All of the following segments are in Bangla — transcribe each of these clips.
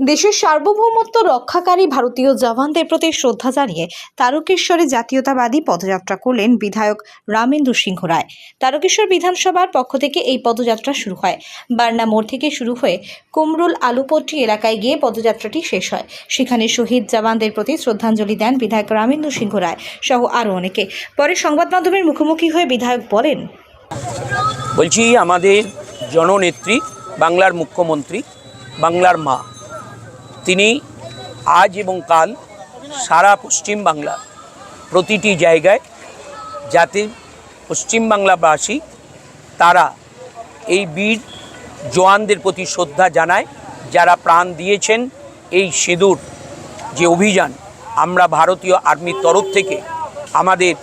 দেশের সার্বভৌমত্ব রক্ষাকারী ভারতীয় জওয়ানদের প্রতি শ্রদ্ধা জানিয়ে তারকেশ্বরে জাতীয়তাবাদী পদযাত্রা করলেন বিধায়ক রামেন্দ্র সিংহ রায়। তারকেশ্বর বিধানসভার পক্ষ থেকে এই পদযাত্রা শুরু হয়। বার্না মোড় থেকে শুরু হয়ে কুমরুল আলুপট্টি এলাকায় গিয়ে পদযাত্রাটি শেষ হয়। সেখানে শহীদ জওয়ানদের প্রতি শ্রদ্ধাঞ্জলি দেন বিধায়ক রামেন্দ্র সিংহ রায় সহ আরও অনেকে। পরে সংবাদ মাধ্যমের মুখোমুখি হয়ে বিধায়ক বলেন, বলছি, আমাদের জননেত্রী, বাংলার মুখ্যমন্ত্রী, বাংলার মা তিনি আজ এবং কাল সারা পশ্চিম বাংলা প্রতিটি জায়গায় যাতে পশ্চিমবাংলাবাসী তারা এই বীর জওয়ানদের প্রতি শ্রদ্ধা জানায়, যারা প্রাণ দিয়েছেন এই সিঁদুর, যে অভিযান আমরা ভারতীয় আর্মির তরফ থেকে আমাদের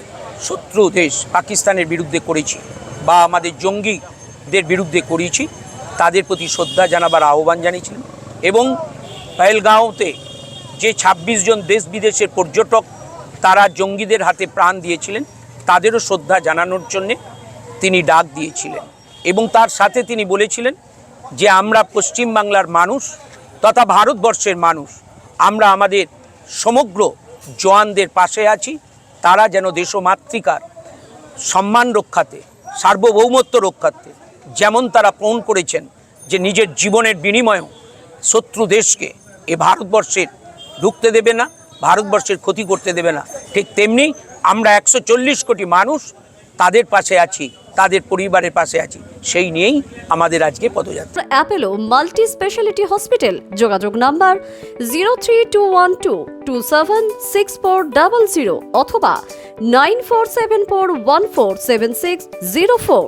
শত্রু দেশ পাকিস্তানের বিরুদ্ধে করেছি বা আমাদের জঙ্গিদের বিরুদ্ধে করেছি, তাদের প্রতি শ্রদ্ধা জানাবার আহ্বান জানিয়েছিলেন এবং পেহেলগাঁওতে যে ২৬ জন দেশ বিদেশের পর্যটক তারা জঙ্গিদের হাতে প্রাণ দিয়েছিলেন, তাদেরও শ্রদ্ধা জানানোর জন্যে তিনি ডাক দিয়েছিলেন। এবং তার সাথে তিনি বলেছিলেন যে, আমরা পশ্চিম বাংলার মানুষ তথা ভারতবর্ষের মানুষ। আমরা আমাদের সমগ্র জওয়ানদের পাশে আছি। তারা যেন দেশমাতৃকার সম্মান রক্ষাতে, সার্বভৌমত্ব রক্ষাতে, যেমন তারা পণ করেছেন যে, নিজের জীবনের বিনিময়েও শত্রু দেশকে এ ভারতবর্ষের ঢুকতে দেবে না, ভারতবর্ষের ক্ষতি করতে দেবে না। ঠিক তেমনি আমরা একশো চল্লিশ কোটি মানুষ তাদের পাশে আছি, তাদের পরিবারের পাশে আছি, সেই নিয়েই আমাদের আজকে পদযাত্রা। অ্যাপেলো মাল্টি স্পেশালিটি হসপিটাল, যোগাযোগ number zero three two one two two seven six four double zero অথবা nine four seven four one four seven six zero four.